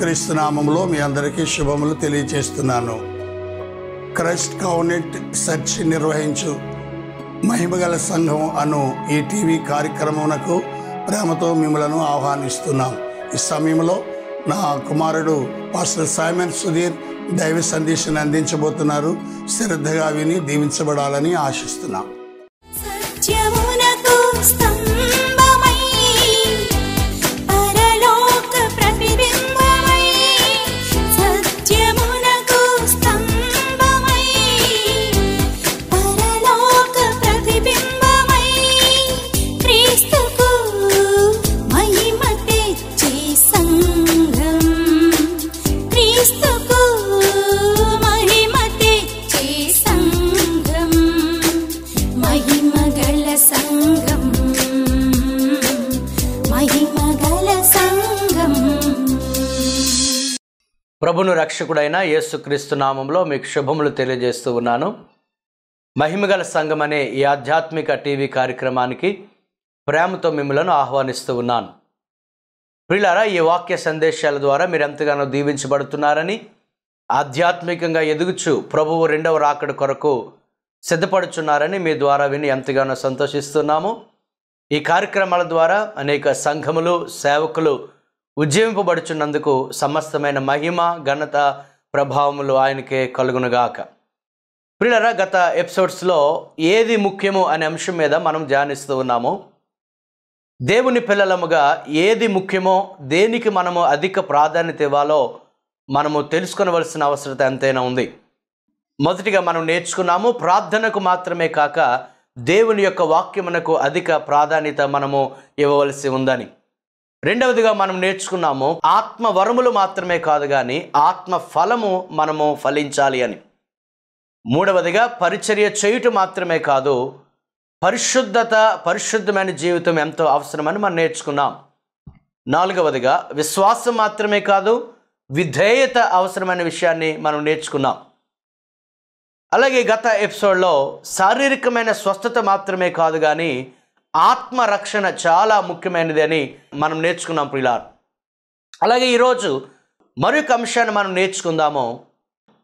క్రీస్తు నామంలో మీ అందరికీ శుభములు తెలియజేస్తున్నాను క్రైస్ట్ కౌనెట్ సెర్చ్ నిర్వహించు మహిమగల సంఘం అను ఈ టీవీ కార్యక్రమమునకు ప్రేమతో మిమ్మలను ఆహ్వానిస్తున్నాం. ఈ సమయంలో నా కుమారుడు పాస్టర్ సైమన్ సుధీర్ దైవ సందేశాన్ని అందించబోతున్నారు. శ్రద్ధగా విని దీవించబడాలని ఆశిస్తున్నాం. రక్షకుడైన యేసుక్రీస్తు నామంలో మీకు శుభములు తెలియజేస్తూ ఉన్నాను. మహిమగల సంఘం అనే ఈ ఆధ్యాత్మిక టీవీ కార్యక్రమానికి ప్రేమతో మిమ్మలను ఆహ్వానిస్తూ ఉన్నాను. ప్రియులారా ఈ వాక్య సందేశాల ద్వారా మీరు ఎంతగానో దీవించబడుతున్నారని ఆధ్యాత్మికంగా ఎదుగుచు ప్రభువు రెండవ రాకడ కొరకు సిద్ధపడుచున్నారని మీ ద్వారా విని ఎంతగానో సంతోషిస్తున్నాము. ఈ కార్యక్రమాల ద్వారా అనేక సంఘములు సేవకులు ఉజ్జీవింపబడుచున్నందుకు సమస్తమైన మహిమ ఘనత ప్రభావములు ఆయనకే కలుగునుగాక. ప్రియులరా గత ఎపిసోడ్స్లో ఏది ముఖ్యము అనే అంశం మీద మనం ధ్యానిస్తూ ఉన్నాము. దేవుని పిల్లలముగా ఏది ముఖ్యమో దేనికి మనము అధిక ప్రాధాన్యత ఇవ్వాలో మనము తెలుసుకునవలసిన అవసరత ఎంతైనా ఉంది. మొదటిగా మనం నేర్చుకున్నాము ప్రార్థనకు మాత్రమే కాక దేవుని యొక్క వాక్యమునకు అధిక ప్రాధాన్యత మనము ఇవ్వవలసి ఉందని. రెండవదిగా మనం నేర్చుకున్నాము ఆత్మ వరములు మాత్రమే కాదు కానీ ఆత్మ ఫలము మనము ఫలించాలి అని. మూడవదిగా పరిచర్య చేయుట మాత్రమే కాదు పరిశుద్ధత పరిశుద్ధమైన జీవితం ఎంతో అవసరమని మనం నేర్చుకున్నాం. నాలుగవదిగా విశ్వాసం మాత్రమే కాదు విధేయత అవసరమైన విషయాన్ని మనం నేర్చుకున్నాం. అలాగే గత ఎపిసోడ్లో శారీరకమైన స్వస్థత మాత్రమే కాదు కానీ ఆత్మ రక్షణ చాలా ముఖ్యమైనది అని మనం నేర్చుకున్నాం ప్రిలార్. అలాగే ఈరోజు మరొక అంశాన్ని మనం నేర్చుకుందాము.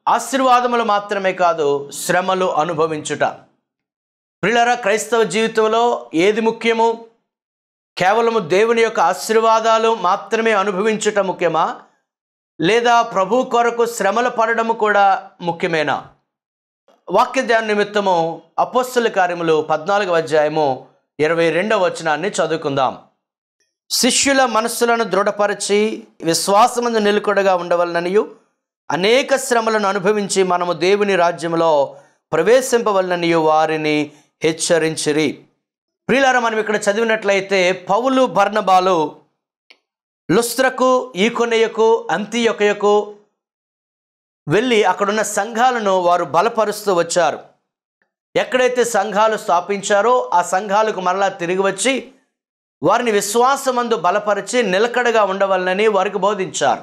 ఆశీర్వాదములు మాత్రమే కాదు శ్రమలు అనుభవించుట. ప్రిలరా క్రైస్తవ జీవితంలో ఏది ముఖ్యము? కేవలము దేవుని యొక్క ఆశీర్వాదాలు మాత్రమే అనుభవించుట ముఖ్యమా? లేదా ప్రభు కొరకు శ్రమలు పడడము కూడా ముఖ్యమేనా? వాక్య ధ్యాన నిమిత్తము అపోస్తుల కార్యములు పద్నాలుగు అధ్యాయము ఇరవై రెండవ వచనాన్ని చదువుకుందాం. శిష్యుల మనస్సులను దృఢపరిచి విశ్వాసమందు నిలుకొడగా ఉండవలననియు అనేక శ్రమలను అనుభవించి మనము దేవుని రాజ్యంలో ప్రవేశింపవలననియు వారిని హెచ్చరించిరి. ప్రియులారా మనం ఇక్కడ చదివినట్లయితే పౌలు బర్ణబాలు లుస్త్రకు ఈకొనయకు అంతియొకయకు వెళ్ళి అక్కడున్న సంఘాలను వారు బలపరుస్తూ వచ్చారు. ఎక్కడైతే సంఘాలు స్థాపించారో ఆ సంఘాలకు మరలా తిరిగి వచ్చి వారిని విశ్వాసమందు బలపరిచి నిలకడగా ఉండవాలని వారికి బోధించారు.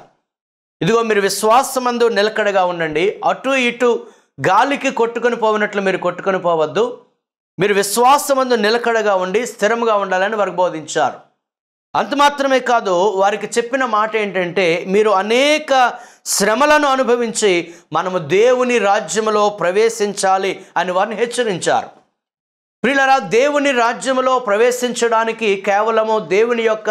ఇదిగో మీరు విశ్వాసమందు నిలకడగా ఉండండి. అటు ఇటు గాలికి కొట్టుకొని పోవనట్లు మీరు కొట్టుకొని పోవద్దు. మీరు విశ్వాసమందు నిలకడగా ఉండి స్థిరంగా ఉండాలని వారికి బోధించారు. అంత మాత్రమే కాదు వారికి చెప్పిన మాట ఏంటంటే మీరు అనేక శ్రమలను అనుభవించి మనము దేవుని రాజ్యములో ప్రవేశించాలి అని వారిని హెచ్చరించారు. ప్రిలరా దేవుని రాజ్యములో ప్రవేశించడానికి కేవలము దేవుని యొక్క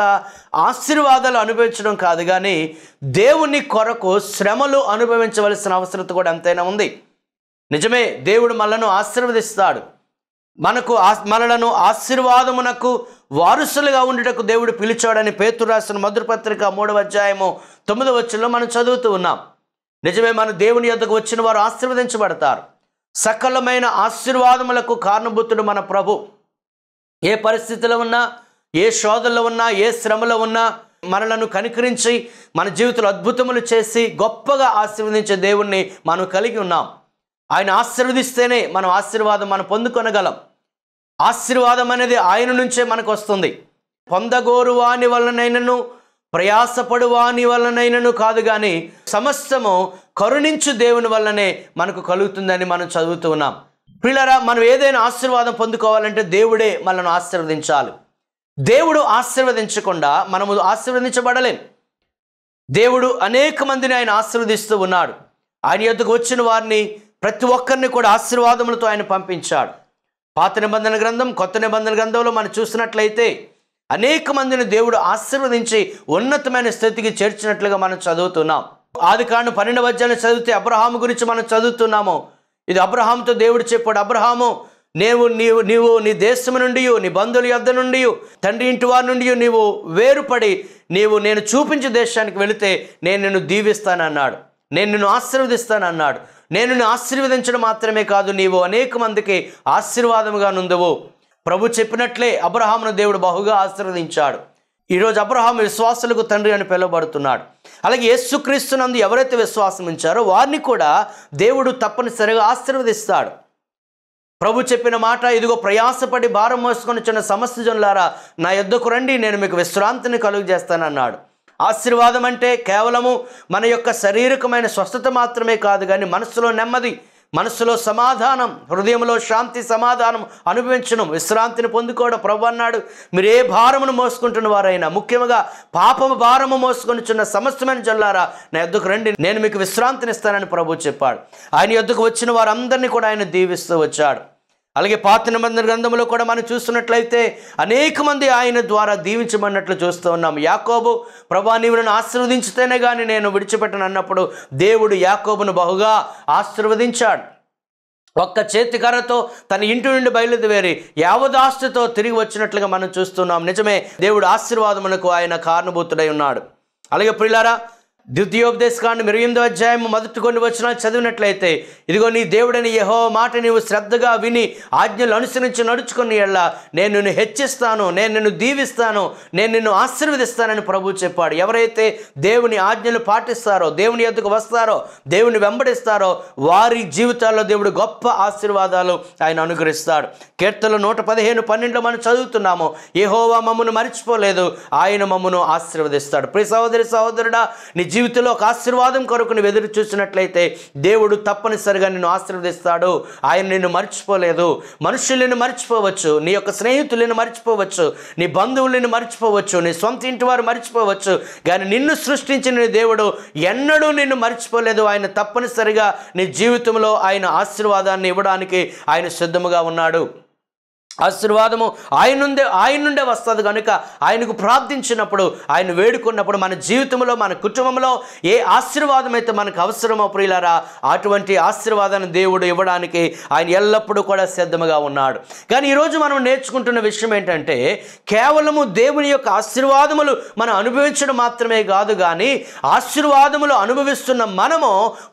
ఆశీర్వాదాలు అనుభవించడం కాదు కానీ దేవుని కొరకు శ్రమలు అనుభవించవలసిన అవసరత కూడా ఎంతైనా ఉంది. నిజమే దేవుడు మనలను ఆశీర్వదిస్తాడు. మనకు ఆ- మనలను ఆశీర్వాదమునకు వారసులుగా ఉండుటకు దేవుడు పిలిచాడని పేతురు రాసిన మధురపత్రిక మూడవ అధ్యాయము తొమ్మిదవ వచ్చంలో మనం చదువుతూ ఉన్నాం. నిజమే మన దేవుని యొద్దకు వచ్చిన వారు ఆశీర్వదించబడతారు. సకలమైన ఆశీర్వాదములకు కారణభూతుడు మన ప్రభు. ఏ పరిస్థితిలో ఉన్నా ఏ శోధనలో ఉన్నా ఏ శ్రమలో ఉన్నా మనలను కనికరించి మన జీవితంలో అద్భుతములు చేసి గొప్పగా ఆశీర్వదించే దేవుణ్ణి మనం కలిగి ఉన్నాం. ఆయన ఆశీర్వదిస్తేనే మనం ఆశీర్వాదం మనం పొందుకొనగలం. ఆశీర్వాదం అనేది ఆయన నుంచే మనకు వస్తుంది. పొందగోరు వాని వలనైనను ప్రయాసపడు వాని వలనైనను కాదు కానీ సమస్తము కరుణించు దేవుని వల్లనే మనకు కలుగుతుందని మనం చదువుతూ ఉన్నాం. పిల్లరా మనం ఏదైనా ఆశీర్వాదం పొందుకోవాలంటే దేవుడే మనల్ని ఆశీర్వదించాలి. దేవుడు ఆశీర్వదించకుండా మనము ఆశీర్వదించబడలేం. దేవుడు అనేక మందిని ఆయన ఆశీర్వదిస్తూ ఉన్నాడు. ఆయన యొద్దకు వచ్చిన వారిని ప్రతి ఒక్కరిని కూడా ఆశీర్వాదములతో ఆయన పంపించాడు. పాత నిబంధన గ్రంథం కొత్త నిబంధన గ్రంథంలో మనం చూసినట్లయితే అనేక మందిని దేవుడు ఆశీర్వదించి ఉన్నతమైన స్థితికి చేర్చినట్లుగా మనం చదువుతున్నాం. ఆది కాను పన్నెండు వద్యాన్ని చదివితే అబ్రహాము గురించి మనం చదువుతున్నాము. ఇది అబ్రహాంతో దేవుడు చెప్పాడు అబ్రహాము నీవు నీవు నీవు నీ దేశం నుండి నీ బంధువుల యొద్ద నుండి తండ్రి ఇంటి వారి నుండి నీవు వేరుపడి నీవు నేను చూపించే దేశానికి వెళితే నేను నిన్ను దీవిస్తానన్నాడు. నేను నిన్ను ఆశీర్వదిస్తానన్నాడు. నేను ఆశీర్వదించడం మాత్రమే కాదు నీవు అనేక మందికి ఆశీర్వాదముగా నుందువు. ప్రభు చెప్పినట్లే అబ్రహామును దేవుడు బహుగా ఆశీర్వదించాడు. ఈరోజు అబ్రహాం విశ్వాసులకు తండ్రి అని పిలువబడుతున్నాడు. అలాగే యేసుక్రీస్తునందు ఎవరైతే విశ్వాసం ఉంచారో వారిని కూడా దేవుడు తప్పనిసరిగా ఆశీర్వదిస్తాడు. ప్రభు చెప్పిన మాట ఇదిగో ప్రయాసపడి భారం మోసుకొని చిన్న సమస్త జనులారా నా యొద్దకు రండి నేను మీకు విశ్రాంతిని కలుగు చేస్తానన్నాడు ఆశీర్వాదం అంటే కేవలము మన యొక్క శారీరకమైన స్వస్థత మాత్రమే కాదు కానీ మనసులో నెమ్మది మనసులో సమాధానం హృదయంలో శాంతి సమాధానం అనుభవించడం విశ్రాంతిని పొందుకోవడం. ప్రభు అన్నాడు మీరు ఏ భారమును మోసుకుంటున్న వారైనా ముఖ్యంగా పాపము భారము మోసుకుని చిన్న సమస్తమైన జల్లారా నా యొద్దకు రండి నేను మీకు విశ్రాంతిని ఇస్తానని ప్రభు చెప్పాడు. ఆయన యొద్దకు వచ్చిన వారందరినీ కూడా ఆయన దీవిస్తూ వచ్చాడు. అలాగే పాత నిబంధన గ్రంథంలో కూడా మనం చూస్తున్నట్లయితే అనేక మంది ఆయన ద్వారా దీవించమన్నట్లు చూస్తూ ఉన్నాం. యాకోబు ప్రభా నీవు నన్ను ఆశీర్వదించితేనే కానీ నేను విడిచిపెట్టను అన్నప్పుడు దేవుడు యాకోబును బహుగా ఆశీర్వదించాడు. ఒక్క చేతికర్రతో తన ఇంటి నుండి బయలుదేరి యావదాస్తుతో తిరిగి వచ్చినట్లుగా మనం చూస్తున్నాం. నిజమే దేవుడు ఆశీర్వాదమునకు ఆయన కారణభూతుడై ఉన్నాడు. అలాగే ప్రిలారా ద్వితీయోపదేశకాండం ఇరవై ఎనిమిదో అధ్యాయం మొదటి కొన్ని వచ్చిన చదివినట్లయితే ఇదిగో నీ దేవుడని యహో మాట నీవు శ్రద్ధగా విని ఆజ్ఞలు అనుసరించి నడుచుకుని ఎళ్ళ. నేను నిన్ను హెచ్చిస్తాను నేను నిన్ను దీవిస్తాను నేను నిన్ను ఆశీర్వదిస్తానని ప్రభు చెప్పాడు. ఎవరైతే దేవుని ఆజ్ఞలు పాటిస్తారో దేవుని ఎద్దుకు వస్తారో దేవుని వెంబడిస్తారో వారి జీవితాల్లో దేవుడు గొప్ప ఆశీర్వాదాలు ఆయన అనుగ్రహిస్తాడు. కీర్తనలు నూట పదిహేను పన్నెండులో మనం చదువుతున్నాము యహోవా మమ్మను మర్చిపోలేదు ఆయన మమ్మను ఆశీర్వదిస్తాడు. ప్రియ సహోదరి సహోదరుడా నీ జీవితంలో ఒక ఆశీర్వాదం కొరకుని ఎదురు చూసినట్లయితే దేవుడు తప్పనిసరిగా నిన్ను ఆశీర్వదిస్తాడు. ఆయన నిన్ను మర్చిపోలేదు. మనుషులను మర్చిపోవచ్చు. నీ యొక్క స్నేహితులను మర్చిపోవచ్చు. నీ బంధువులను మర్చిపోవచ్చు. నీ సొంత ఇంటి వారు మర్చిపోవచ్చు. కానీ నిన్ను సృష్టించిన దేవుడు ఎన్నడూ నిన్ను మర్చిపోలేదు. ఆయన తప్పనిసరిగా నీ జీవితంలో ఆయన ఆశీర్వాదాన్ని ఇవ్వడానికి ఆయన సిద్ధముగా ఉన్నాడు. ఆశీర్వాదము ఆయన నుండే ఆయన నుండే వస్తుంది కనుక ఆయనకు ప్రార్థించినప్పుడు ఆయన వేడుకున్నప్పుడు మన జీవితంలో మన కుటుంబంలో ఏ ఆశీర్వాదం అయితే మనకు అవసరమో ప్రియులారా అటువంటి ఆశీర్వాదాన్ని దేవుడు ఇవ్వడానికి ఆయన ఎల్లప్పుడూ కూడా సిద్ధముగా ఉన్నాడు. కానీ ఈరోజు మనం నేర్చుకుంటున్న విషయం ఏంటంటే కేవలము దేవుని యొక్క ఆశీర్వాదములు మనం అనుభవించడం మాత్రమే కాదు కానీ ఆశీర్వాదములు అనుభవిస్తున్న మనము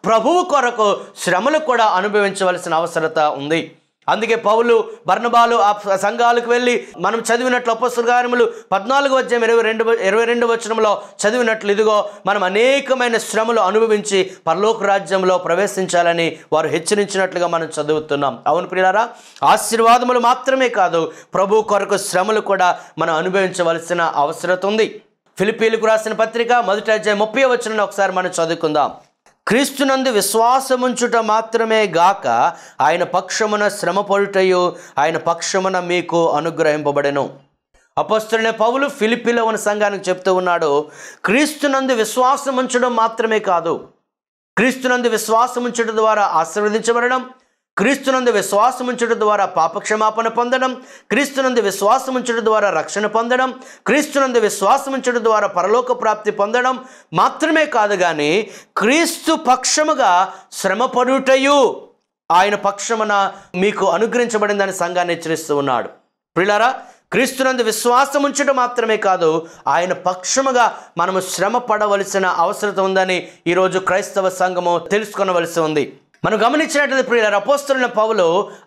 ప్రభువు కొరకు శ్రమలు కూడా అనుభవించవలసిన అవసరత ఉంది. అందుకే పౌలు బర్ణబాలు ఆ సంఘాలకు వెళ్ళి మనం చదివినట్లు అపస్తుల పద్నాలుగు వచ్చే ఇరవై రెండు ఇరవై రెండు వచనంలో చదివినట్లు ఇదిగో మనం అనేకమైన శ్రమలు అనుభవించి పరలోక రాజ్యంలో ప్రవేశించాలని వారు హెచ్చరించినట్లుగా మనం చదువుతున్నాం. అవును ప్రియారా ఆశీర్వాదములు మాత్రమే కాదు ప్రభు కొరకు శ్రమలు కూడా మనం అనుభవించవలసిన అవసరత ఉంది. ఫిలిపీలకు రాసిన పత్రిక మొదటి అధ్యాయం ముప్పై వచ్చిన ఒకసారి మనం చదువుకుందాం. క్రీస్తునందు విశ్వాసముంచుట మాత్రమే గాక ఆయన పక్షమున శ్రమపడుటయు ఆయన పక్షమున మీకు అనుగ్రహింపబడెను. అపస్తులనే పౌలు ఫిలిపిలో ఉన్న సంఘానికి చెప్తూ ఉన్నాడు క్రీస్తునందు విశ్వాసం ఉంచడం మాత్రమే కాదు. క్రీస్తునందు విశ్వాసం ఉంచడం ద్వారా ఆశీర్వదించబడడం క్రీస్తునందు విశ్వాసముంచడం ద్వారా పాపక్షమాపణ పొందడం క్రీస్తునందు విశ్వాసముంచడం ద్వారా రక్షణ పొందడం క్రీస్తునందు విశ్వాసముంచడం ద్వారా పరలోక ప్రాప్తి పొందడం మాత్రమే కాదు కానీ క్రీస్తు పక్షముగా శ్రమపడుటయు ఆయన పక్షమున మీకు అనుగ్రహించబడిందని సంఘాన్ని హెచ్చరిస్తూ ఉన్నాడు. ప్రిలారా క్రీస్తునందు విశ్వాసం ఉంచడం మాత్రమే కాదు ఆయన పక్షముగా మనము శ్రమ పడవలసిన అవసరం ఉందని ఈరోజు క్రైస్తవ సంఘము తెలుసుకొనవలసి ఉంది. మనం గమనించినట్లయితే ప్రియుల అపోస్తున్న పౌలు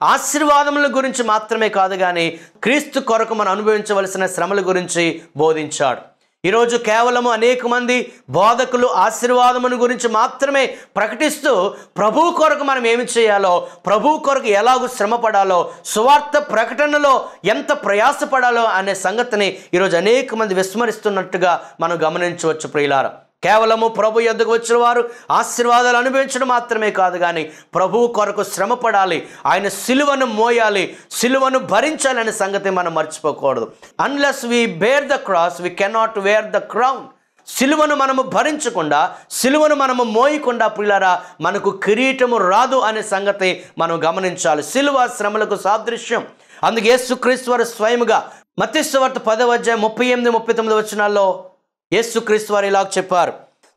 ఆశీర్వాదముల గురించి మాత్రమే కాదు కానీ క్రీస్తు కొరకు మనం అనుభవించవలసిన శ్రమల గురించి బోధించాడు. ఈరోజు కేవలము అనేక మంది బోధకులు ఆశీర్వాదమును గురించి మాత్రమే ప్రకటిస్తూ ప్రభు కొరకు మనం ఏమి చేయాలో ప్రభు కొరకు ఎలాగూ శ్రమపడాలో సువార్త ప్రకటనలో ఎంత ప్రయాసపడాలో అనే సంగతిని ఈరోజు అనేక మంది విస్మరిస్తున్నట్టుగా మనం గమనించవచ్చు ప్రియులారా. కేవలము ప్రభు యొద్దకు వచ్చిన వారు ఆశీర్వాదాలు అనుభవించడం మాత్రమే కాదు కానీ ప్రభువు కొరకు శ్రమ పడాలి ఆయన సిలువను మోయాలి సిలువను భరించాలనే సంగతి మనం మర్చిపోకూడదు. Unless we bear the cross we cannot wear the crown సిలువను మనము భరించకుండా సిలువను మనము మోయకుండా పిల్లరా మనకు కిరీటము రాదు అనే సంగతి మనం గమనించాలి. సిలువ శ్రమలకు సాదృశ్యం. అందుకే యేసుక్రీస్తు స్వయముగా మత్స్యవార్త పదవ అధ్యాయం ముప్పై ఎనిమిది ముప్పై తొమ్మిది వచ్చినాల్లో యేసుక్రీస్తు వారు ఇలా చెప్పారు.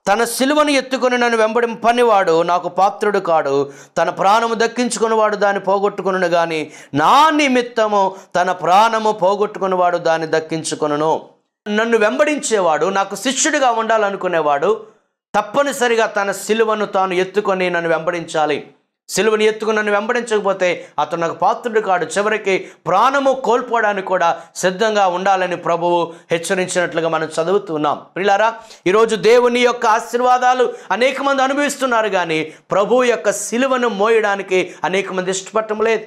తన సిలువను ఎత్తుకొని నన్ను వెంబడింపనివాడు నాకు పాత్రుడు కాడు. తన ప్రాణము దక్కించుకున్నవాడు దాన్ని పోగొట్టుకును కానీ నా నిమిత్తము తన ప్రాణము పోగొట్టుకున్నవాడు దాన్ని దక్కించుకును నన్ను వెంబడించేవాడు నాకు శిష్యుడిగా ఉండాలనుకునేవాడు తప్పనిసరిగా తన సిలువను తాను ఎత్తుకొని నన్ను వెంబడించాలి. సిలువని ఎత్తుకుని నన్ను వెంబడించకపోతే అతను నాకు పాత్రుడు కాడు. చివరికి ప్రాణము కోల్పోవడానికి కూడా సిద్ధంగా ఉండాలని ప్రభువు హెచ్చరించినట్లుగా మనం చదువుతున్నాం పిల్లారా ఈరోజు దేవుని యొక్క ఆశీర్వాదాలు అనేక మంది అనుభవిస్తున్నారు కానీ ప్రభువు యొక్క సిలువను మోయడానికి అనేక మంది ఇష్టపడటం లేదు.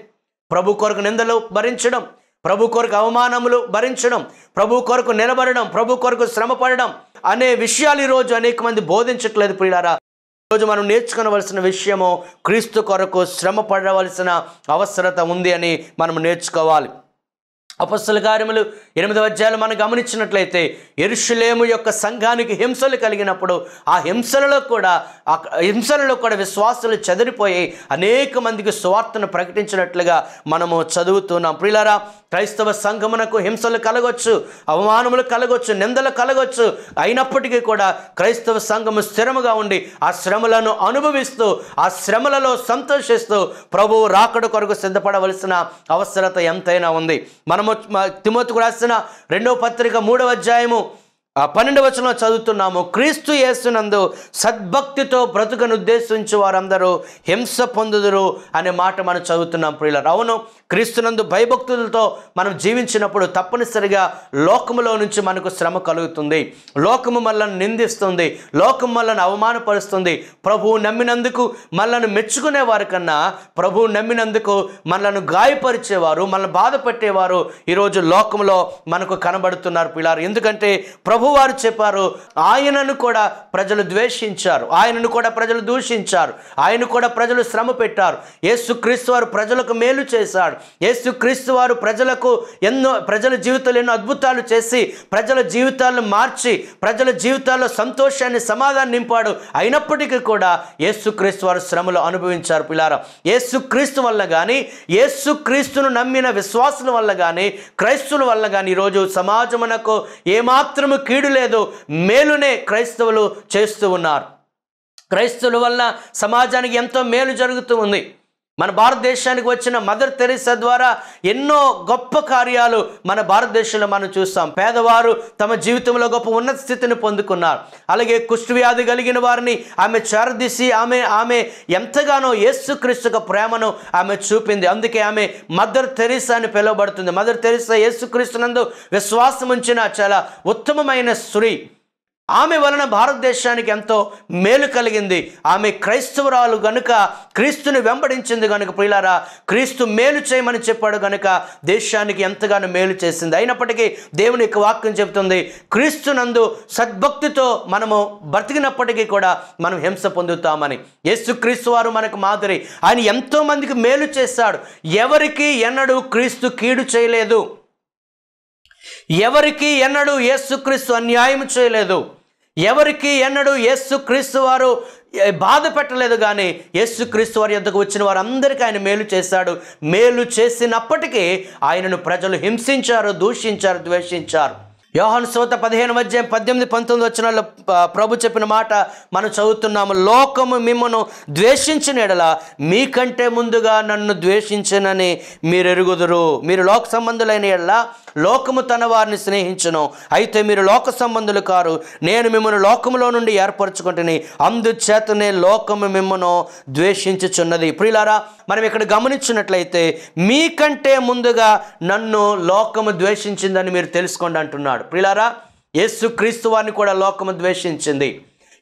ప్రభు కొరకు నిందలు భరించడం ప్రభు కొరకు అవమానములు భరించడం ప్రభు కొరకు నిలబడడం ప్రభు కొరకు శ్రమపడడం అనే విషయాలు ఈరోజు అనేక మంది బోధించట్లేదు పిల్లారా ఈరోజు మనం నేర్చుకోవలసిన విషయము క్రీస్తు కొరకు శ్రమ పడవలసిన అవసరత ఉంది అని మనం నేర్చుకోవాలి. అపస్సుల కార్యములు ఎనిమిదవ అధ్యాయులు మనం గమనించినట్లయితే ఎరుషులేము యొక్క సంఘానికి హింసలు కలిగినప్పుడు ఆ హింసలలో కూడా ఆ హింసలలో కూడా విశ్వాసులు చెదిరిపోయి అనేక మందికి సువార్తను ప్రకటించినట్లుగా మనము చదువుతున్నాం. ప్రియులరా క్రైస్తవ సంఘమునకు హింసలు కలగొచ్చు అవమానములు కలగొచ్చు నిందలు కలగొచ్చు. అయినప్పటికీ కూడా క్రైస్తవ సంఘము స్థిరముగా ఉండి ఆ శ్రమలను అనుభవిస్తూ ఆ శ్రమలలో సంతోషిస్తూ ప్రభువు రాకడ కొరకు సిద్ధపడవలసిన అవసరత ఎంతైనా ఉంది. మనం మనము రాసిన రెండవ పత్రిక మూడవ అధ్యాయము. ఆ పన్నెండు వచనంలో చదువుతున్నాము. క్రీస్తు యేసునందు సద్భక్తితో బ్రతుకను ఉద్దేశించి వారందరూ హింస పొందుదురు అనే మాట మనం చదువుతున్నాం ప్రియులరు. అవును క్రీస్తునందు భయభక్తులతో మనం జీవించినప్పుడు తప్పనిసరిగా లోకములో నుంచి మనకు శ్రమ కలుగుతుంది. లోకము మనల్ని నిందిస్తుంది. లోకం మనల్ని అవమానపరుస్తుంది. ప్రభువు నమ్మినందుకు మనల్ని మెచ్చుకునే వారి కన్నా ప్రభువు నమ్మినందుకు మనల్ని గాయపరిచేవారు మనల్ని బాధపెట్టేవారు ఈరోజు లోకంలో మనకు కనబడుతున్నారు పిల్లారు ఎందుకంటే ప్రభువారు చెప్పారు ఆయనను కూడా ప్రజలు ద్వేషించారు ఆయనను కూడా ప్రజలు దూషించారు ఆయన కూడా ప్రజలు శ్రమ పెట్టారు. యేసుక్రీస్తు వారు ప్రజలకు మేలు చేశాడు. యేసుక్రీస్తు వారు ప్రజలకు ఎన్నో ప్రజల జీవితాలు ఎన్నో అద్భుతాలు చేసి ప్రజల జీవితాలను మార్చి ప్రజల జీవితాల్లో సంతోషాన్ని సమాధానం నింపాడు. అయినప్పటికీ కూడా యేసుక్రీస్తు వారు శ్రమలు అనుభవించారు పిల్లారా. యేసుక్రీస్తు వల్ల కానీ యేసుక్రీస్తును నమ్మిన విశ్వాసుల వల్ల కానీ క్రైస్తుల వల్ల కానీ ఈరోజు సమాజమునకు ఏమాత్రము కీడు లేదు మేలునే క్రైస్తవులు చేస్తూ ఉన్నారు. క్రైస్తవుల వల్ల సమాజానికి ఎంతో మేలు జరుగుతూ ఉంది. మన భారతదేశానికి వచ్చిన మదర్ తెరిసా ద్వారా ఎన్నో గొప్ప కార్యాలు మన భారతదేశంలో మనం చూస్తాం. పేదవారు తమ జీవితంలో గొప్ప ఉన్నత స్థితిని పొందుకున్నారు. అలాగే కుష్ఠవ్యాధి కలిగిన వారిని ఆమె చేరదీసి ఆమె ఆమె ఎంతగానో యేసుక్రీస్తుక ప్రేమను ఆమె చూపింది. అందుకే ఆమె మదర్ తెరిసా అని పిలువబడుతుంది. మదర్ తెరిసా యేసుక్రీస్తునందు విశ్వాసం ఉంచిన చాలా ఉత్తమమైన స్త్రీ. ఆమె వలన భారతదేశానికి ఎంతో మేలు కలిగింది. ఆమె క్రైస్తవురాలు గనుక క్రీస్తుని వెంబడించింది గనుక ప్రియులారా క్రీస్తు మేలు చేయమని చెప్పాడు గనుక దేశానికి ఎంతగానో మేలు చేసింది. అయినప్పటికీ దేవుని యొక్క వాక్యం చెబుతుంది క్రీస్తునందు సద్భక్తితో మనము బ్రతికినప్పటికీ కూడా మనం హింస పొందుతామని. యేసు క్రీస్తు వారు మనకు మాదిరి ఆయన ఎంతోమందికి మేలు చేశాడు. ఎవరికి ఎన్నడూ క్రీస్తు కీడు చేయలేదు. ఎవరికి ఎన్నడూ యేసుక్రీస్తు అన్యాయం చేయలేదు. ఎవరికి ఎన్నడూ యేసుక్రీస్తు వారు బాధ పెట్టలేదు కానీ యేసుక్రీస్తు వారి యొద్దకు వచ్చిన వారందరికీ ఆయన మేలు చేశాడు. మేలు చేసినప్పటికీ ఆయనను ప్రజలు హింసించారు దూషించారు ద్వేషించారు. యోహన్ శ్రోత పదిహేను మధ్య పద్దెనిమిది పంతొమ్మిది వచ్చిన ప్రభు చెప్పిన మాట మనం చదువుతున్నాము. లోకము మిమ్మను ద్వేషించిన ఎడల మీకంటే ముందుగా నన్ను ద్వేషించనని మీరు ఎరుగుదురు మీరు లోక సంబంధులైన ఎడల లోకము తన వారిని స్నేహించను. అయితే మీరు లోక సంబంధులు కారు. నేను మిమ్మల్ని లోకములో నుండి ఏర్పరచుకుంటుని అందుచేతనే లోకము మిమ్మను ద్వేషించుచున్నది. ప్రియులారా మనం ఇక్కడ గమనించినట్లయితే మీకంటే ముందుగా నన్ను లోకము ద్వేషించిందని మీరు తెలుసుకోండి అంటున్నాడు. ప్రియులారా యేసు వారిని కూడా లోకము ద్వేషించింది.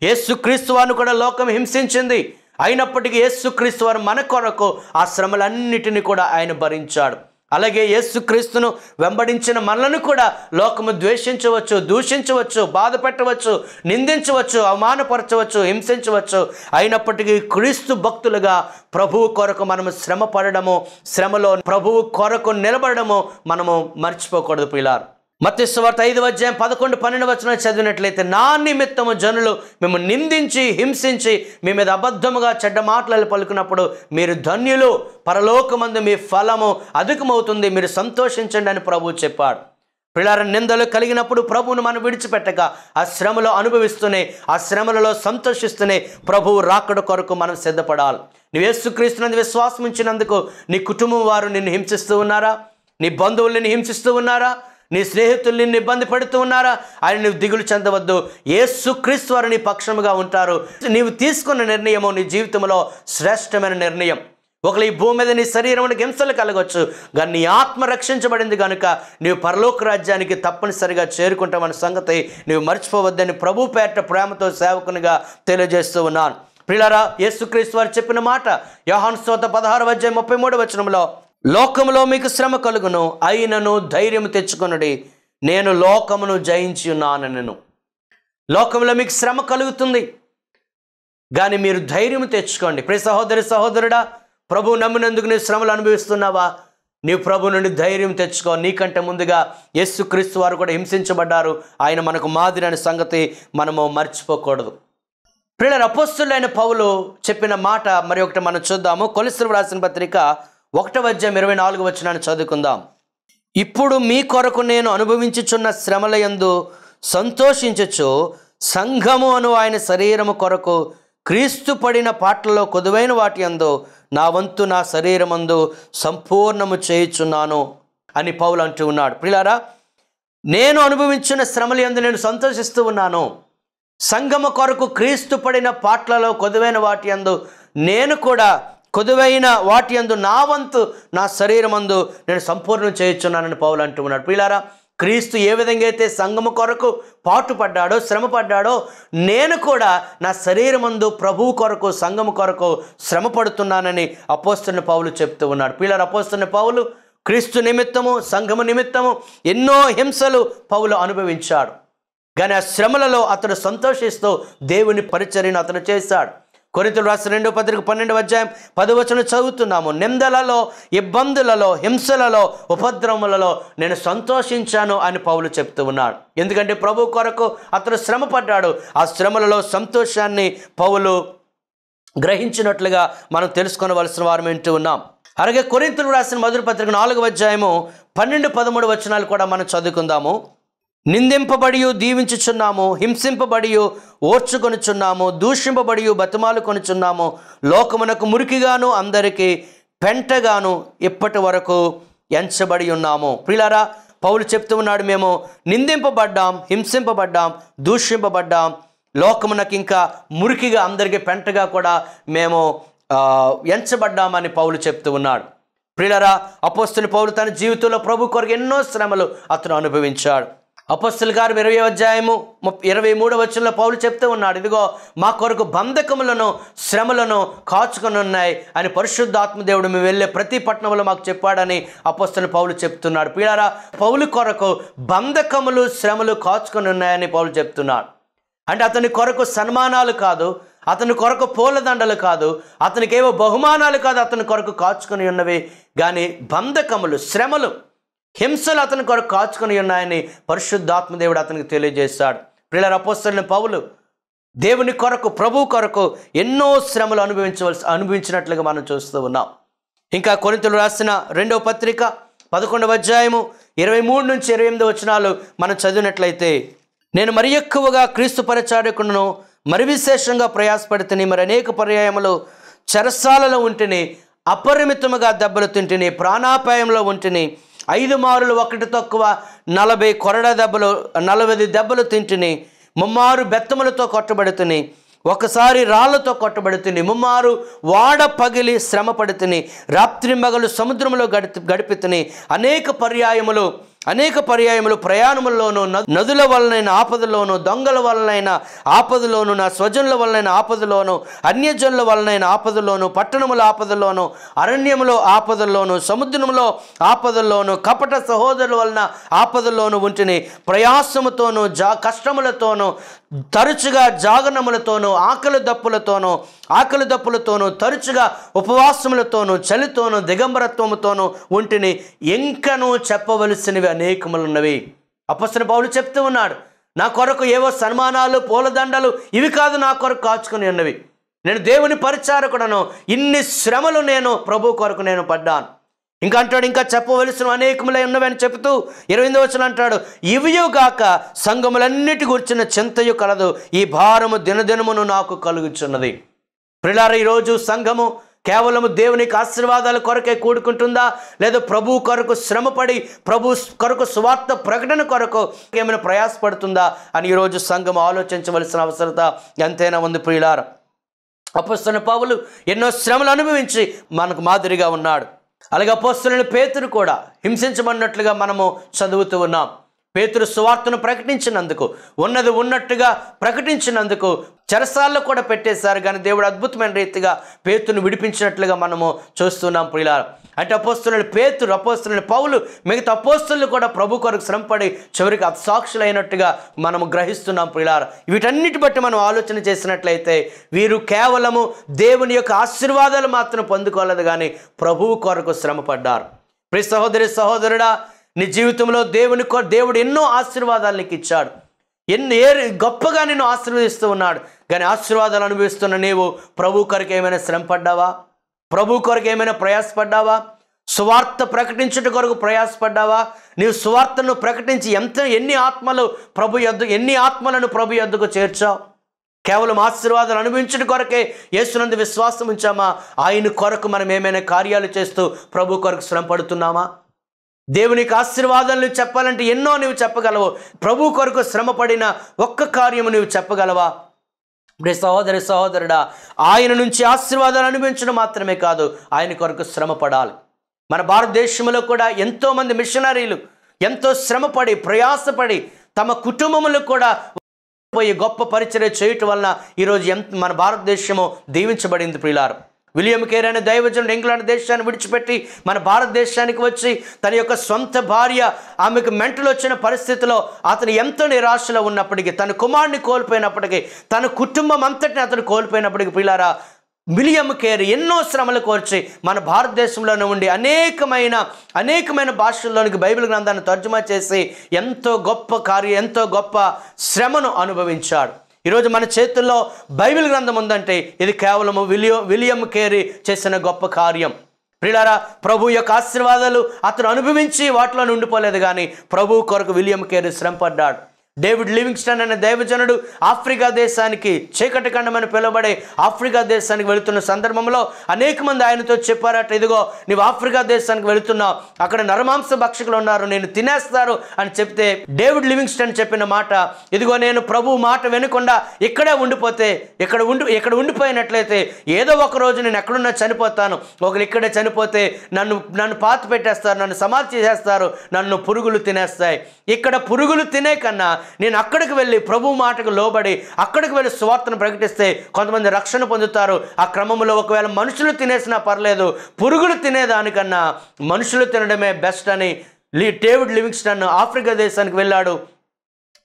యేసు వారిని కూడా లోకం హింసించింది. అయినప్పటికీ యేసు వారు మన కొరకు ఆ శ్రమలన్నిటిని కూడా ఆయన భరించాడు. అలాగే యేసుక్రీస్తును వెంబడించిన మనలను కూడా లోకము ద్వేషించవచ్చు దూషించవచ్చు బాధ పెట్టవచ్చు నిందించవచ్చు అవమానపరచవచ్చు హింసించవచ్చు. అయినప్పటికీ క్రీస్తు భక్తులుగా ప్రభువు కొరకు మనము శ్రమ పడడము శ్రమలో ప్రభువు కొరకు నిలబడము మనము మర్చిపోకూడదు పిల్లారు మత్స్యవార్త ఐదు అధ్యాయం పదకొండు పన్నెండు వచ్చిన చదివినట్లయితే నా నిమిత్తము జనులు మేము నిందించి హింసించి మీ మీద అబద్ధముగా చెడ్డ మాటలు పలుకున్నప్పుడు మీరు ధన్యులు. పరలోకమందు మీ ఫలము అధికమవుతుంది. మీరు సంతోషించండి అని ప్రభువు చెప్పాడు. పిల్లల నిందలు కలిగినప్పుడు ప్రభువును మనం విడిచిపెట్టక ఆ శ్రమలో అనుభవిస్తూనే ఆ శ్రమలలో సంతోషిస్తూనే ప్రభువు రాకడ కొరకు మనం సిద్ధపడాలి. నువ్వు యేసుక్రీస్తునందు విశ్వాసం ఉంచినందుకు నీ కుటుంబం వారు నిన్ను హింసిస్తూ ఉన్నారా? నీ బంధువులు నిన్ను హింసిస్తూ ఉన్నారా? నీ స్నేహితులు నిన్ను ఇబ్బంది పెడుతూ ఉన్నారా? ఆయన నువ్వు దిగులు చెందవద్దు. ఏసుక్రీస్తు వారు నీ పక్షముగా ఉంటారు. నీవు తీసుకున్న నిర్ణయము నీ జీవితంలో శ్రేష్టమైన నిర్ణయం. ఒకళ్ళు ఈ భూమి మీద నీ శరీరంలో హింసలు కలగవచ్చు కానీ నీ ఆత్మ రక్షించబడింది కనుక నీవు పరలోక రాజ్యానికి తప్పనిసరిగా చేరుకుంటామన్న సంగతి నీవు మర్చిపోవద్దని ప్రభు పేట ప్రేమతో సేవకునిగా తెలియజేస్తూ ఉన్నాను. ప్రిలారా యేసుక్రీస్తు వారు చెప్పిన మాట యోహాన్ సోత పదహారు అధ్యాయం ముప్పై మూడు వచనంలో లోకములో మీకు శ్రమ కలుగును అయినను ధైర్యం తెచ్చుకొనుడి. నేను లోకమును జయించి ఉన్నాను నేను. లోకంలో మీకు శ్రమ కలుగుతుంది కానీ మీరు ధైర్యం తెచ్చుకోండి. ప్రియ సహోదరి సహోదరుడా ప్రభు నమ్మినందుకు నీ శ్రమలు అనుభవిస్తున్నావా? నీవు ప్రభు నుండి ధైర్యం తెచ్చుకో. నీకంటే ముందుగా యేసుక్రీస్తు వారు కూడా హింసించబడ్డారు. ఆయన మనకు మాదిరి అనే సంగతి మనము మర్చిపోకూడదు. ప్రియుల అపస్తులైన పౌలు చెప్పిన మాట మరి ఒకటి మనం చూద్దాము. కొలిసులు రాసిన పత్రిక ఒకటవ అధ్యాయం ఇరవై నాలుగు వచ్చినాన్ని చదువుకుందాం. ఇప్పుడు మీ కొరకు నేను అనుభవించుచున్న శ్రమల యందు సంతోషించచ్చు సంఘము అను ఆయన శరీరము కొరకు క్రీస్తు పడిన పాటలలో కొదువైన వాటి యందు నా వంతు నా శరీరమందు సంపూర్ణము చేయుచున్నాను అని పౌలు అంటూ ఉన్నాడు. ప్రిలారా నేను అనుభవించిన శ్రమల యందు నేను సంతోషిస్తూ ఉన్నాను. సంగమ కొరకు క్రీస్తు పడిన పాటలలో కొదువైన వాటి యందు నేను కూడా కొదువైన వాటి యందు నా వంతు నా శరీరమందు నేను సంపూర్ణం చేయించున్నానని పౌలు అంటూ ఉన్నాడు పిల్లారా క్రీస్తు ఏ విధంగా అయితే సంగము కొరకు పాటు పడ్డాడో శ్రమ పడ్డాడో నేను కూడా నా శరీరమందు ప్రభువు కొరకు సంగము కొరకు శ్రమ పడుతున్నానని అపోస్తున్న పౌలు చెప్తూ ఉన్నాడు. పిల్లలు అపోస్తున్న పౌలు క్రీస్తు నిమిత్తము సంఘము నిమిత్తము ఎన్నో హింసలు పౌలు అనుభవించాడు. కానీ ఆ శ్రమలలో అతడు సంతోషిస్తూ దేవుని పరిచర్యను అతను చేశాడు. కొరితలు రాసిన రెండో పత్రిక పన్నెండు అధ్యాయం పదవచనం చదువుతున్నాము. నిందలలో ఇబ్బందులలో హింసలలో ఉపద్రవములలో నేను సంతోషించాను అని పౌలు చెప్తూ ఉన్నాడు. ఎందుకంటే ప్రభు కొరకు అతను శ్రమ పడ్డాడు. ఆ శ్రమలలో సంతోషాన్ని పౌలు గ్రహించినట్లుగా మనం తెలుసుకోవలసిన వారం వింటూ ఉన్నాం. అలాగే కొరింతలు రాసిన మధుర పత్రిక నాలుగు అధ్యాయము పన్నెండు పదమూడు వచనాలు కూడా మనం చదువుకుందాము. నిందింపబడియు దీవించుచున్నాము హింసింపబడియు ఓర్చుకొనుచున్నాము దూషింపబడియు బతిమాలు కొనుచున్నాము. లోకమునకు మురికిగాను అందరికీ పెంటగాను ఇప్పటి వరకు ఎంచబడి ఉన్నాము. ప్రిలారా పౌలు చెప్తూ ఉన్నాడు మేము నిందింపబడ్డాం హింసింపబడ్డాం దూషింపబడ్డాం. లోకమునకు ఇంకా మురికిగా అందరికీ పెంటగా కూడా మేము ఎంచబడ్డామని పౌలు చెప్తూ ఉన్నాడు. ప్రియులరా అపోస్తుని పౌలు తన జీవితంలో ప్రభు కొరకు ఎన్నో శ్రమలు అతను అనుభవించాడు. అపస్సుల గారు ఇరవై అధ్యాయము ఇరవై మూడవ వచనంలో పౌలు చెప్తూ ఉన్నాడు ఇదిగో మా కొరకు బంధకములను శ్రమలను కాచుకొని ఉన్నాయి అని పరిశుద్ధాత్మ దేవుడు మేము వెళ్ళే ప్రతి పట్టణంలో మాకు చెప్పాడని అపోస్తుల పౌలు చెప్తున్నాడు. పీడారా పౌలు కొరకు బంధకములు శ్రమలు కాచుకొని ఉన్నాయని పౌలు చెప్తున్నాడు. అంటే అతని కొరకు సన్మానాలు కాదు అతని కొరకు పూలదండలు కాదు అతనికి ఏవో బహుమానాలు కాదు అతని కొరకు కాచుకొని ఉన్నవి. కానీ బంధకములు శ్రమలు హింసలు అతని కొరకు కాచుకొని ఉన్నాయని పరిశుద్ధాత్మదేవుడు అతనికి తెలియజేశాడు పిల్లల అపోస్తలని పౌలు దేవుని కొరకు ప్రభు కొరకు ఎన్నో శ్రమలు అనుభవించవలసి అనుభవించినట్లుగా మనం చూస్తూ ఉన్నాం. ఇంకా కొరింతలు రాసిన రెండవ పత్రిక పదకొండవ అధ్యాయము ఇరవై మూడు నుంచి ఇరవై ఎనిమిది వచనాలు మనం చదివినట్లయితే నేను మరి ఎక్కువగా క్రీస్తు పరిచారకులను మరి విశేషంగా ప్రయాసపడితేనే మరి అనేక పర్యాయములు చెరసాలలో ఉంటిని అపరిమితముగా దెబ్బలు తింటిని ప్రాణాపాయంలో ఉంటేనే ఐదు మారులు ఒకటి తక్కువ నలభై కొరడ దెబ్బలు నలభై దెబ్బలు తింటుని ముమ్మారు బెత్తములతో కొట్టబడుతుని ఒకసారి రాళ్ళతో కొట్టబడుతుంది ముమ్మారు వాడ పగిలి శ్రమ పడుతుంది రాత్రి మగలు సముద్రంలో గడిపి గడిపితుని అనేక పర్యాయములు అనేక పర్యాయములు ప్రయాణముల్లోనూ న- నదుల వలనైన ఆపదలోను దొంగల వలనైన ఆపదలోను నా స్వజనుల వలనైన ఆపదలోను అన్యజనుల వలనైన ఆపదలోను పట్టణముల ఆపదలోను అరణ్యములో ఆపదల్లోను సముద్రములో ఆపదల్లోను కపట సహోదరుల వలన ఆపదల్లోను ఉంటిని ప్రయాసముతోనూ జా కష్టములతోనూ తరచుగా జాగనములతోనూ ఆకలి దప్పులతోనూ ఆకలి దప్పులతోనూ తరచుగా ఉపవాసములతోనూ చలితోనూ దిగంబరత్వముతోనూ ఉంటిని ఇంకనూ చెప్పవలసినవి అనేకములున్నవి. అపస్తున్న పౌలు చెప్తూ ఉన్నాడు నా కొరకు ఏవో సన్మానాలు పూలదండలు ఇవి కాదు నా కొరకు కాచుకుని ఉన్నవి. నేను దేవుని పరిచారకుడను ఇన్ని శ్రమలు నేను ప్రభు కొరకు నేను పడ్డాను. ఇంకా అంటాడు ఇంకా చెప్పవలసిన అనేకములై ఉన్నవని చెబుతూ ఇరవై ఎనిమిది వచ్చిన అంటాడు ఇవియో గాక సంఘములన్నిటి గురించిన చింతయు కలదు ఈ భారము దినదినమును నాకు కలుగుచున్నది. ప్రిలార ఈరోజు సంఘము కేవలము దేవునికి ఆశీర్వాదాల కొరకే కూడుకుంటుందా? లేదా ప్రభు కొరకు శ్రమపడి ప్రభు కొరకు స్వార్థ ప్రకటన కొరకు ఏమైనా ప్రయాసపడుతుందా? అని ఈరోజు సంఘం ఆలోచించవలసిన అవసరత ఎంతైనా ఉంది ప్రియులార. అపస్తున్న పావులు ఎన్నో శ్రమలు అనుభవించి మనకు మాదిరిగా ఉన్నాడు. అలాగే అపోస్తులని పేతురు కూడా హింసించబడినట్లుగా మనము చదువుతూ ఉన్నాం. పేతురు సువార్తను ప్రకటించినందుకు ఉన్నది ఉన్నట్టుగా ప్రకటించినందుకు చెరసాల్లో కూడా పెట్టేశారు. కానీ దేవుడు అద్భుతమైన రీతిగా పేతును విడిపించినట్లుగా మనము చూస్తున్నాం ప్రియుల అంటే అపోస్తులని పేతురు అపోస్తులని పౌలు మిగతా అపోస్తులు కూడా ప్రభు కొరకు శ్రమపడి చివరికి అసాక్షులైనట్టుగా మనము గ్రహిస్తున్నాం ప్రియులార వీటన్నిటి బట్టి మనం ఆలోచన చేసినట్లయితే వీరు కేవలము దేవుని యొక్క ఆశీర్వాదాలు మాత్రం పొందుకోలేదు కానీ ప్రభువు కొరకు శ్రమపడ్డారు. ప్రి సహోదరి సహోదరుడా నీ జీవితంలో దేవుని కొ దేవుడు ఎన్నో ఆశీర్వాదాలు నీకు ఇచ్చాడు. ఎన్ని ఏ గొప్పగా నిన్ను ఆశీర్వదిస్తూ ఉన్నాడు. కానీ ఆశీర్వాదాలు అనుభవిస్తున్న నీవు ప్రభు కొరకు ఏమైనా శ్రమ పడ్డావా ప్రభు కొరకు ఏమైనా ప్రయాసపడ్డావా? సువార్త ప్రకటించుట కొరకు ప్రయాసపడ్డావా? నీవు సువార్తను ప్రకటించి ఎంత ఎన్ని ఆత్మలు ప్రభు యొద్ద ఎన్ని ఆత్మలను ప్రభు యొద్దకు చేర్చావు? కేవలం ఆశీర్వాదాలు అనుభవించడం కొరకే యేసునందు విశ్వాసం ఉంచామా? ఆయన కొరకు మనం ఏమైనా కార్యాలు చేస్తూ ప్రభు కొరకు శ్రమ పడుతున్నామా? దేవునికి ఆశీర్వాదాలు చెప్పాలంటే ఎన్నో నువ్వు చెప్పగలవు. ప్రభు కొరకు శ్రమపడిన ఒక్క కార్యము నువ్వు చెప్పగలవా? ఇప్పుడు సహోదరి సహోదరుడా ఆయన నుంచి ఆశీర్వాదాలు అనిపించడం మాత్రమే కాదు ఆయన కొరకు శ్రమపడాలి మన భారతదేశంలో కూడా ఎంతోమంది మిషనరీలు ఎంతో శ్రమపడి ప్రయాసపడి తమ కుటుంబములు కూడా పోయి గొప్ప పరిచయం చేయటం వలన ఈరోజు ఎంత మన భారతదేశము దీవించబడింది ప్రియులారు. విలియం కేర్ అనే దైవజనుడు ఇంగ్లాండ్ దేశాన్ని విడిచిపెట్టి మన భారతదేశానికి వచ్చి తన యొక్క సొంత భార్య ఆమెకు మెంటలు వచ్చిన పరిస్థితిలో అతను ఎంతో నిరాశలో ఉన్నప్పటికీ తన కుమారుని కోల్పోయినప్పటికీ తన కుటుంబం అంతటిని అతను కోల్పోయినప్పటికీ పిల్లారా విలియం కేర్ ఎన్నో శ్రమలు కోర్చి మన భారతదేశంలోనే ఉండి అనేకమైన అనేకమైన భాషల్లోనికి బైబిల్ గ్రంథాన్ని తర్జుమా చేసి ఎంతో గొప్ప కార్యం ఎంతో గొప్ప శ్రమను అనుభవించాడు. ఈరోజు మన చేతుల్లో బైబిల్ గ్రంథం ఉందంటే ఇది కేవలము విలియం విలియం కేరీ చేసిన గొప్ప కార్యం. ప్రిలారా ప్రభు యొక్క ఆశీర్వాదాలు అతను అనుభవించి వాటిలో ఉండిపోలేదు కానీ ప్రభు కొరకు విలియం కేరీ శ్రమపడ్డాడు. డేవిడ్ లివింగ్స్టన్ అనే దైవజనుడు ఆఫ్రికా దేశానికి చీకటి ఖండమని పిలువబడే ఆఫ్రికా దేశానికి వెళుతున్న సందర్భంలో అనేక మంది ఆయనతో చెప్పారట ఇదిగో నీవు ఆఫ్రికా దేశానికి వెళుతున్నావు అక్కడ నరమాంస భక్షకులు ఉన్నారు నేను తినేస్తారు అని చెప్తే డేవిడ్ లివింగ్స్టన్ చెప్పిన మాట ఇదిగో నేను ప్రభు మాట వినకుండా ఇక్కడే ఉండిపోతే ఇక్కడ ఉండి ఇక్కడ ఉండిపోయినట్లయితే ఏదో ఒక రోజు నేను ఎక్కడున్నా చనిపోతాను ఒకరు ఇక్కడే చనిపోతే నన్ను నన్ను పాత పెట్టేస్తారు నన్ను సమాధి చేసేస్తారు నన్ను పురుగులు తినేస్తాయి. ఇక్కడ పురుగులు తినే కన్నా నేను అక్కడికి వెళ్ళి ప్రభు మాటకు లోబడి అక్కడికి వెళ్ళి సువార్తను ప్రకటిస్తే కొంతమంది రక్షణ పొందుతారు. ఆ క్రమంలో ఒకవేళ మనుషులు తినేసినా పర్లేదు పురుగులు తినేదానికన్నా మనుషులు తినడమే బెస్ట్ అని లీ డేవిడ్ లివింగ్స్టన్ ఆఫ్రికా దేశానికి వెళ్ళాడు.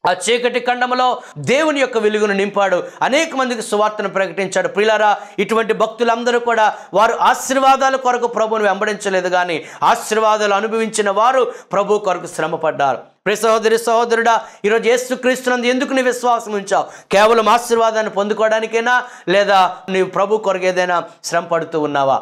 ఆ చీకటి ఖండములో దేవుని యొక్క వెలుగును నింపాడు. అనేక మందికి సువార్తను ప్రకటించాడు. ప్రిలారా ఇటువంటి భక్తులందరూ కూడా వారు ఆశీర్వాదాల కొరకు ప్రభువును వెంబడించలేదు కానీ ఆశీర్వాదాలు అనుభవించిన వారు ప్రభు కొరకు శ్రమపడ్డారు. ప్రియ సహోదరి సహోదరుడా ఈరోజు యేసుక్రీస్తునందు ఎందుకు నీ విశ్వాసం ఉంచావు? కేవలం ఆశీర్వాదాన్ని పొందుకోవడానికైనా? లేదా నీవు ప్రభు కొరకు ఏదైనా శ్రమ పడుతూ ఉన్నావా?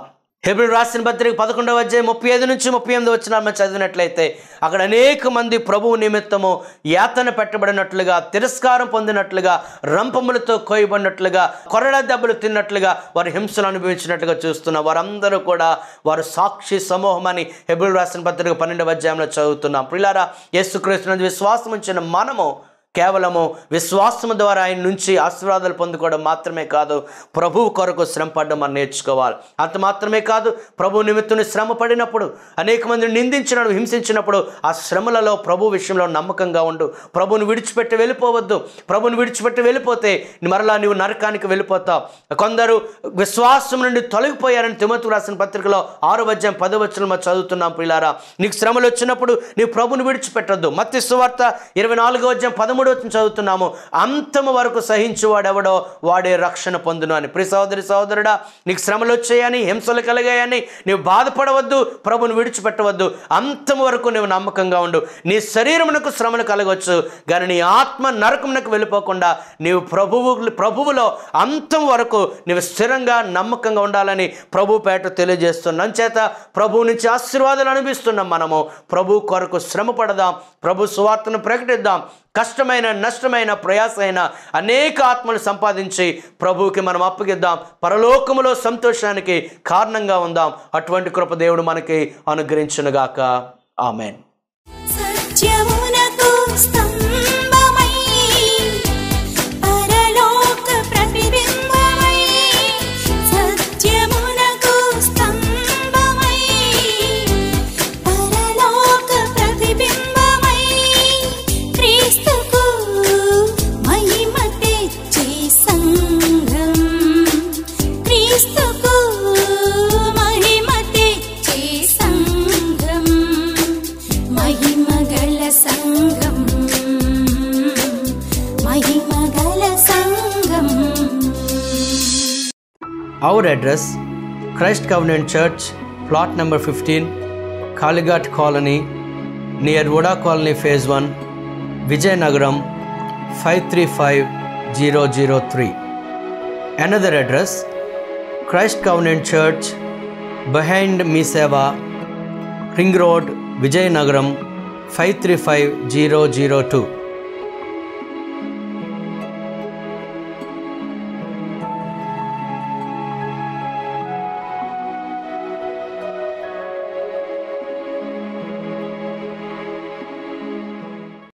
హెబ్రిల్ రాసిన పత్రిక పదకొండవ అధ్యాయం ముప్పై ఐదు నుంచి ముప్పై ఎనిమిది వచ్చిన మనం చదివినట్లయితే అక్కడ అనేక మంది ప్రభువు నిమిత్తము యాతన పెట్టబడినట్లుగా తిరస్కారం పొందినట్లుగా రంపములతో కోయబడినట్లుగా కొరడ దెబ్బలు తిన్నట్లుగా వారు హింసలు అనుభవించినట్లుగా చూస్తున్న వారందరూ కూడా వారు సాక్షి సమూహం అని హెబ్రిల్ రాసిన పత్రిక పన్నెండవ అధ్యాయంలో చదువుతున్నాం. పిల్లారా యేసుక్రీస్తునందు విశ్వాసం ఉంచిన మనము కేవలము విశ్వాసము ద్వారా ఆయన నుంచి ఆశీర్వాదాలు పొందుకోవడం మాత్రమే కాదు ప్రభువు కొరకు శ్రమ పడడం మనం నేర్చుకోవాలి. అంత మాత్రమే కాదు ప్రభు నిమిత్తం శ్రమ పడినప్పుడు అనేక మందిని నిందించినప్పుడు హింసించినప్పుడు ఆ శ్రమలలో ప్రభు విషయంలో నమ్మకంగా ఉండు. ప్రభుని విడిచిపెట్టి వెళ్ళిపోవద్దు. ప్రభుని విడిచిపెట్టి వెళ్ళిపోతే మరలా నీవు నరకానికి వెళ్ళిపోతావు. కొందరు విశ్వాసం నుండి తొలగిపోయారని తిమతు రాసిన పత్రికలో ఆరు వద్యం పదో వచ్చిన చదువుతున్నాం పిల్లారా నీకు శ్రమలు వచ్చినప్పుడు నీవు ప్రభుని విడిచిపెట్టద్దు. మత్స్య సువార్త ఇరవై నాలుగో వద్యం పదమూడు పదమూడు వచ్చిన చదువుతున్నాము అంతము వరకు సహించువాడెవడో వాడే రక్షణ పొందును అని. ప్రి సహోదరి సహోదరుడా నీకు శ్రమలు వచ్చాయని హింసలు కలిగాయని నీవు బాధపడవద్దు ప్రభుని విడిచిపెట్టవద్దు. అంతము వరకు నువ్వు నమ్మకంగా ఉండు. నీ శరీరమునకు శ్రమలు కలగవచ్చు కానీ నీ ఆత్మ నరకమునకు వెళ్ళిపోకుండా నీవు ప్రభువు ప్రభువులో అంతం వరకు నీవు స్థిరంగా నమ్మకంగా ఉండాలని ప్రభు పేట తెలియజేస్తున్నాం. చేత ప్రభు నుంచి ఆశీర్వాదాలు అనిపిస్తున్నాం మనము. ప్రభు కొరకు శ్రమ పడదాం ప్రభు సువార్తను ప్రకటిద్దాం కష్టమైన నష్టమైన ప్రయాసమైన అనేక ఆత్మలు సంపాదించి ప్రభువుకి మనం అప్పగిద్దాం. పరలోకములో సంతోషానికి కారణంగా ఉందాం. అటువంటి కృప దేవుడు మనకి అనుగ్రహించునుగాక. Amen. Our address Christ Covenant Church, plot number 15, Kaligat Colony, near Voda Colony, Phase 1, Vijayanagaram 535003. Another address Christ Covenant Church, behind Miseva, Ring Road, Vijayanagaram 535002.